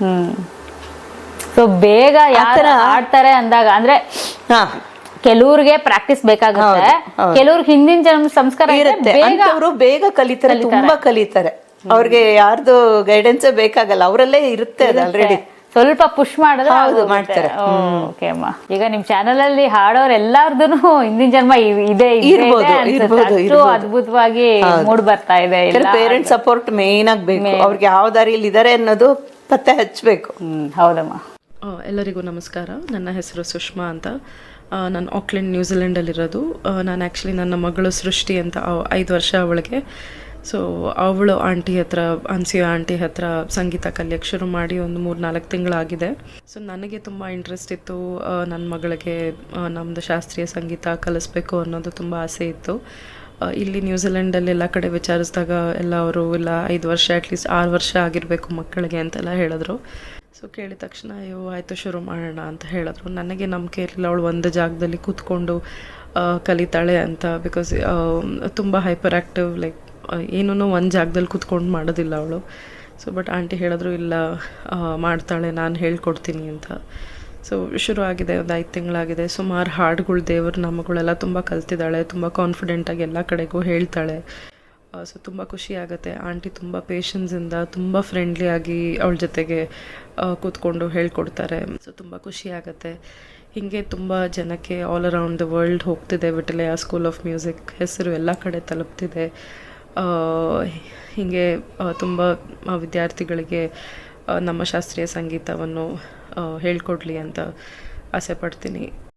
ಹ್ಮ್. So ಬೇಗ ಯಾರ ಆಡ್ತಾರೆ ಅಂದಾಗ ಅಂದ್ರೆ ಹಾ. ಕೆಲವ್ರಿಗೆ ಪ್ರಾಕ್ಟೀಸ್ ಬೇಕಾಗುತ್ತೆ. ಕೆಲವ್ರಿಗೆ ಹಿಂದಿನ ಜನ್ಮ ಸಂಸ್ಕಾರ ಇರುತ್ತೆ. ಬೇಗ ಕಲಿತಾರೆ ತುಂಬಾ ಕಲಿತಾರೆ. ಅವ್ರಿಗೆ ಯಾರ್ದು ಗೈಡೆನ್ಸ್ ಬೇಕಾಗಲ್ಲ ಅವರಲ್ಲೇ ಇರುತ್ತೆ ಆಲ್ರೆಡಿ ಸ್ವಲ್ಪ ಪುಷ್ ಮಾಡಿದ್ರೆ ಹೌದು, ಮಾಡ್ತಾರೆ. ಓಕೆ ಅಮ್ಮ. ಈಗ ನಿಮ್ ಚಾನೆಲ್ ಅಲ್ಲಿ ಹಾಡೋರ್ ಎಲ್ಲಾರ್ದು ಹಿಂದಿನ ಜನ್ಮ ಇದೆ ಇರ್ಬೋದು. ಅದ್ಭುತವಾಗಿ ಮೂಡ್ ಬರ್ತಾ ಇದೆ ಪೇರೆಂಟ್ಸ್ ಸಪೋರ್ಟ್ ಮೇನ್ ಆಗ್ಬೇಕು. ಅವ್ರಿಗೆ ಯಾವ ದಾರಿಯಲ್ಲಿ ಇದಾರೆ ಅನ್ನೋದು ಪತ್ತೆ ಹಚ್ಚಬೇಕು ಹೌದಮ್ಮ. ಎಲ್ಲರಿಗೂ ನಮಸ್ಕಾರ. ನನ್ನ ಹೆಸರು ಸುಷ್ಮಾ ಅಂತ. ನಾನು ಆಕ್ಲೆಂಡ್, ನ್ಯೂಜಿಲೆಂಡಲ್ಲಿರೋದು. ನಾನು ಆ್ಯಕ್ಚುಲಿ ನನ್ನ ಮಗಳು ಸೃಷ್ಟಿ ಅಂತ ಐದು ವರ್ಷ ಅವಳಿಗೆ. ಸೊ ಅವಳು ಆಂಟಿ ಹತ್ರ, ಅನ್ಸಿಯೋ ಆಂಟಿ ಹತ್ರ ಸಂಗೀತ ಕಲಿಯಕ್ಕೆ ಶುರು ಮಾಡಿ ಒಂದು ಮೂರು ನಾಲ್ಕು ತಿಂಗಳಾಗಿದೆ. ಸೊ ನನಗೆ ತುಂಬ ಇಂಟ್ರೆಸ್ಟ್ ಇತ್ತು. ನನ್ನ ಮಗಳಿಗೆ ನಮ್ಮದು ಶಾಸ್ತ್ರೀಯ ಸಂಗೀತ ಕಲಿಸ್ಬೇಕು ಅನ್ನೋದು ತುಂಬ ಆಸೆ ಇತ್ತು. ಇಲ್ಲಿ ನ್ಯೂಜಿಲೆಂಡಲ್ಲಿ ಎಲ್ಲ ಕಡೆ ವಿಚಾರಿಸಿದಾಗ ಎಲ್ಲ ಅವರು ಇಲ್ಲ ಐದು ವರ್ಷ ಅಟ್ಲೀಸ್ಟ್ ಆರು ವರ್ಷ ಆಗಿರಬೇಕು ಮಕ್ಕಳಿಗೆ ಅಂತೆಲ್ಲ ಹೇಳಿದ್ರು. ಸೊ ಕೇಳಿದ ತಕ್ಷಣ, ಅಯ್ಯೋ, ಆಯಿತು, ಶುರು ಮಾಡೋಣ ಅಂತ ಹೇಳಿದ್ರು. ನನಗೆ ನಂಬಿಕೆ ಇರಲಿಲ್ಲ. ಅವಳು ಒಂದು ಜಾಗದಲ್ಲಿ ಕೂತ್ಕೊಂಡು ಕಲಿತಾಳೆ ಅಂತ ಬಿಕಾಸ್ ತುಂಬ ಹೈಪರ್ ಆ್ಯಕ್ಟಿವ್ ಲೈಕ್ ಏನೂ ಒಂದು ಜಾಗದಲ್ಲಿ ಕೂತ್ಕೊಂಡು ಮಾಡೋದಿಲ್ಲ ಅವಳು. ಸೊ ಬಟ್ ಆಂಟಿ ಹೇಳಿದ್ರು, ಇಲ್ಲ ಮಾಡ್ತಾಳೆ, ನಾನು ಹೇಳ್ಕೊಡ್ತೀನಿ ಅಂತ. ಸೊ ಶುರು ಆಗಿದೆ ಒಂದು ಐದು ತಿಂಗಳಾಗಿದೆ. ಸುಮಾರು ಹಾಡುಗಳು ದೇವ್ರ ನಾಮಗಳೆಲ್ಲ ತುಂಬ ಕಲ್ತಿದ್ದಾಳೆ, ತುಂಬ ಕಾನ್ಫಿಡೆಂಟಾಗಿ ಎಲ್ಲ ಕಡೆಗೂ ಹೇಳ್ತಾಳೆ. ಸೊ ತುಂಬ ಖುಷಿ ಆಗುತ್ತೆ. ಆಂಟಿ ತುಂಬ ಪೇಷನ್ಸಿಂದ ತುಂಬ ಫ್ರೆಂಡ್ಲಿಯಾಗಿ ಅವಳ ಜೊತೆಗೆ ಕೂತ್ಕೊಂಡು ಹೇಳ್ಕೊಡ್ತಾರೆ. ಸೊ ತುಂಬ ಖುಷಿ ಆಗುತ್ತೆ. ಹೀಗೆ ತುಂಬ ಜನಕ್ಕೆ ಆಲ್ ಅರೌಂಡ್ ದ ವರ್ಲ್ಡ್ ಹೋಗ್ತಿದೆ ವಿಟಲಯ ಸ್ಕೂಲ್ ಆಫ್ ಮ್ಯೂಸಿಕ್ ಹೆಸರು ಎಲ್ಲ ಕಡೆ ತಲುಪ್ತಿದೆ. ಹೀಗೆ ತುಂಬ ವಿದ್ಯಾರ್ಥಿಗಳಿಗೆ ನಮ್ಮ ಶಾಸ್ತ್ರೀಯ ಸಂಗೀತವನ್ನು ಹೇಳ್ಕೊಡ್ಲಿ ಅಂತ ಆಸೆ ಪಡ್ತೀನಿ.